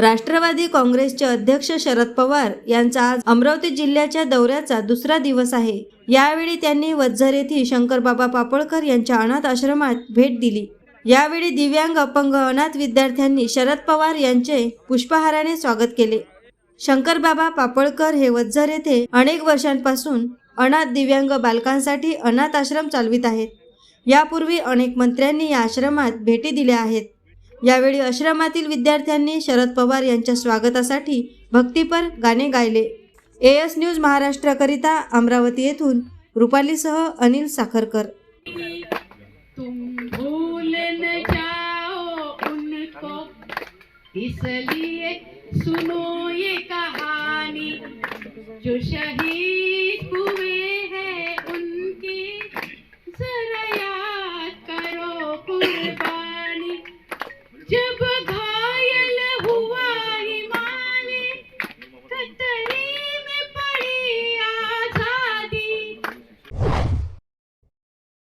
राष्ट्रवादी काँग्रेसचे अध्यक्ष शरद पवार यांचा आज अमरावती जिल्ह्याच्या दौऱ्याचा दुसरा दिवस आहे. यावेळी त्यांनी वज्झर येथील शंकरबाबा पापळकर यांच्या अनाथ आश्रमात भेट दिली. यावेळी दिव्यांग अपंग अनाथ विद्यार्थ्यांनी शरद पवार यांचे पुष्पहाराने स्वागत केले. शंकरबाबा पापळकर हे वज्झर येथे अनेक वर्षांपासून अनाथ दिव्यांग बालकांसाठी अनाथ आश्रम चालवित आहेत. यापूर्वी अनेक मंत्र्यांनी या आश्रमात भेटी दिल्या आहेत. यावेळी आश्रमातील विद्यार्थ्यांनी शरद पवार यांच्या स्वागतासाठी भक्तीपर गाणे गायले. ए एस न्यूज महाराष्ट्राकरिता अमरावती येथून रुपालीसह अनिल साखरकर. इसलिए सुनो ये कहानी. जो शहीद to put